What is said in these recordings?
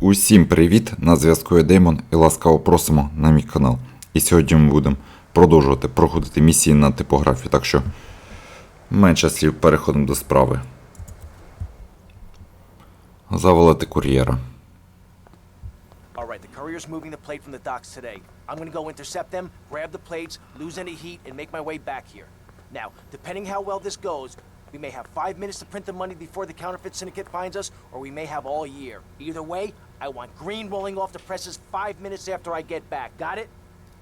Усім привіт! На зв'язку я Деймон і ласкаво просимо на мій канал. І сьогодні ми будемо продовжувати проходити місії на типографію, так що менше слів переходимо до справи. Завалити кур'єра. Courier's moving the plate from the docks today. I'm gonna go intercept them, grab the plates, lose any heat, and make my way back here. Now, depending how well this goes, we may have five minutes to print the money before the counterfeit syndicate finds us, or we may have all year. Either way, I want green rolling off the presses five minutes after I get back. Got it?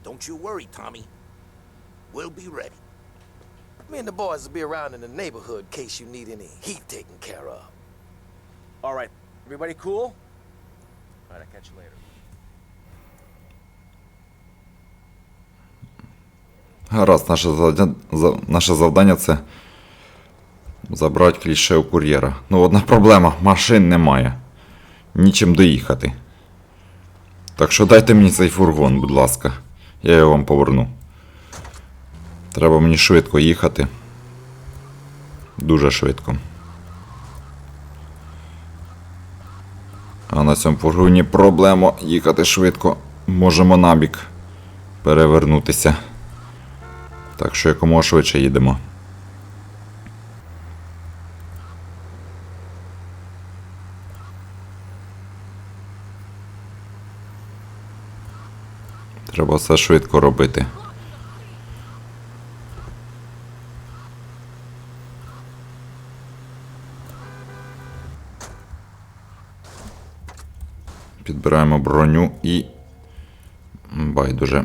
Don't you worry, Tommy. We'll be ready. Me and the boys will be around in the neighborhood in case you need any heat taken care of. All right, everybody cool? All right, I'll catch you later. Гаразд, наше завдання, за- наше завдання це забрати кліше у кур'єра. Ну, одна проблема, машин немає. Нічим доїхати. Так що дайте мені цей фургон, будь ласка. Я його вам поверну. Треба мені швидко їхати. Дуже швидко. А на цьому фургоні проблема їхати швидко. Можемо набік перевернутися. Так що якомога швидше їдемо. Треба все швидко робити. Підбираємо броню і. Байдуже.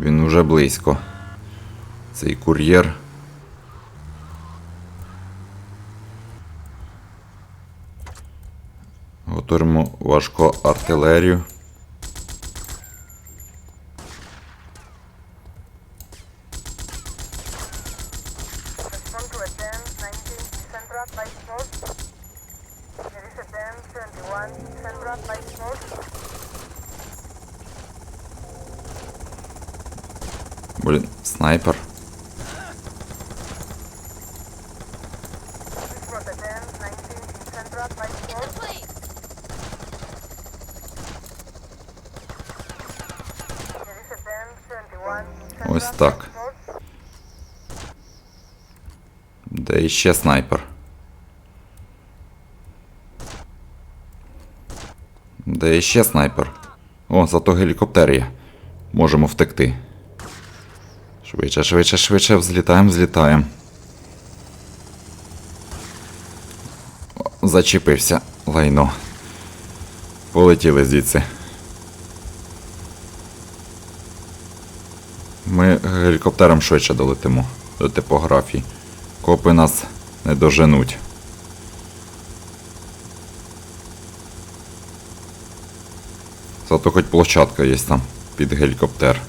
Він уже близько. Цей кур'єр. Готуємо важку артилерію. 71, Central, Ось так. North. Де іще снайпер? Де іще снайпер? О, зато гелікоптер є. Можемо втекти. Швидше, швидше, швидше, взлітаємо, взлітаємо. Зачепився лайно. Полетіли звідси. Ми гелікоптером швидше долетимо до типографії. Копи нас не доженуть. Зато хоч площадка є там під гелікоптер.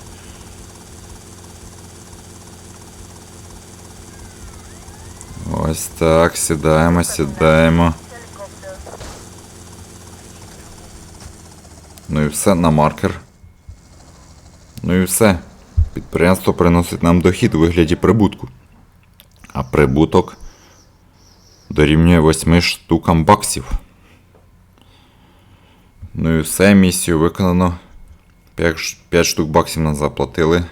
Ось так, сідаємо, сідаємо. Ну і все на маркер. Ну і все. Підприємство приносить нам дохід у вигляді прибутку. А прибуток дорівнює 8 штукам баксів. Ну і все, місію виконано. 5, штук баксів нам заплатили.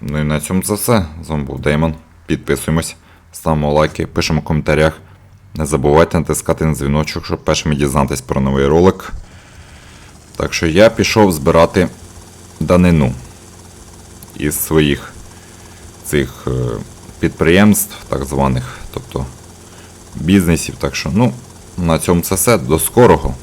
Ну і на цьому це все. З вами був Деймон. Підписуємось, ставимо лайки, пишемо в коментарях. Не забувайте натискати на дзвіночок, щоб першими дізнатись про новий ролик. Так що я пішов збирати данину із своїх цих е, підприємств, так званих, тобто бізнесів. Так що, ну, на цьому це все. До скорого.